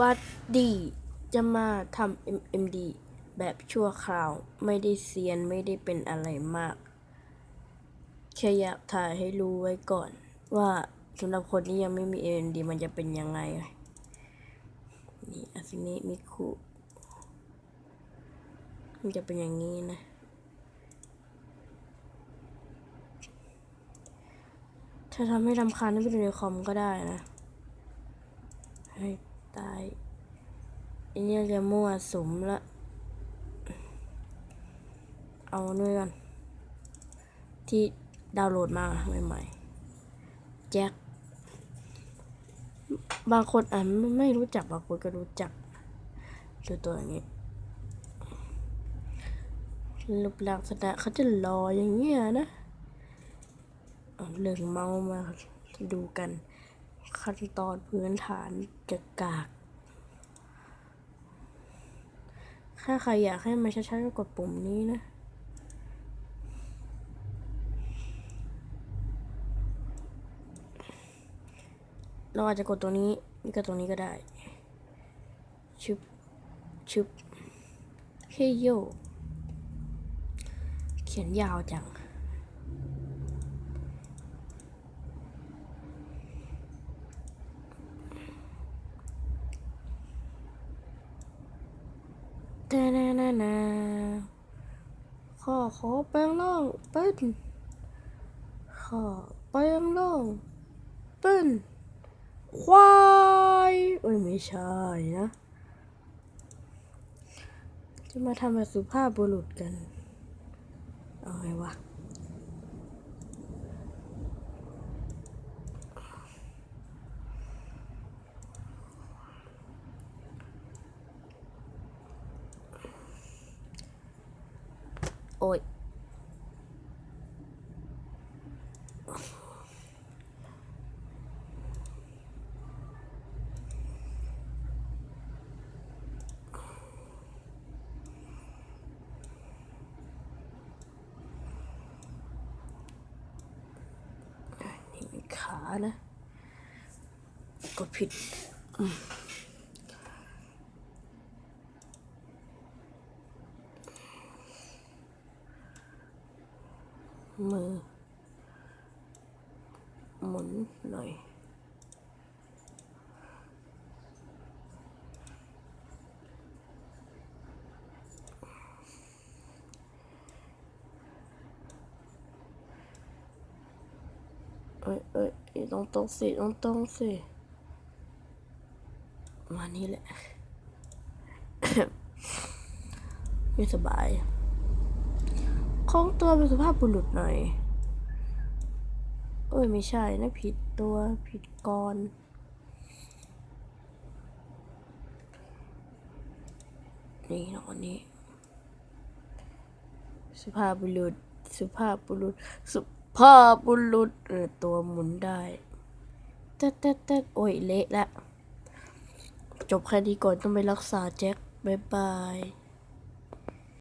วัดดีจะมาทำ MMD แบบชั่วคราวไม่ได้เซียนไม่ได้เป็นอะไรมาก แค่อยากถ่ายให้รู้ไว้ก่อน ว่าสำหรับคนที่ยังไม่มี MMD มันจะเป็นยังไง นี่อันนี้มิคุมันจะเป็นอย่างนี้นะถ้าทำให้รำคาญให้ไปดูในคอมก็ได้นะ ให้ ตายอันนี้จะมั่วสมละ เอาด้วยกัน ที่ดาวน์โหลดมาใหม่ๆ แจ็ค บางคนอ่านไม่ไม่รู้จัก บางคนก็รู้จักดูตัวอย่างนี้รูปลักษณะเขาจะรออย่างเงี้ยนะเรื่องเมามาดูกัน ขั้นตอนพื้นฐานจะกาก ถ้าใครอยากให้มันชัดๆก็กดปุ่มนี้นะ เราอาจจะกดตัวนี้ นี่ก็ตัวนี้ก็ได้ ชึบ ชึบเฮยโย เขียนยาวจัง แต่นานานาข้อขอแปลงร่างเป็นข้อแปลงร่างเป็นควายเอ้ยไม่ใช่นะ จะมาทำแบบสุภาพบุรุษกัน เอาไงวะ โอ้ยนี่ขานะ กดผิด มือ หมุนหน่อยเอ้ยเอ้ยเอ้ยตรงตรงสิตรงตรงสิมานี่แหละ ไม่สบาย คล้องตัวเป็นสุภาพบุรุษหน่อย เอ้ย ไม่ใช่นะผิดตัวผิดกรนี่นอนนี้ สุภาพบุรุษ สุภาพบุรุษ สุภาพบุรุษเออตัวหมุนได้เต๊ดเต๊ดเต๊ดโอ้ย เละแล้วจบแค่นี้ก่อนต้องไปรักษาแจ็ค บ๊ายบาย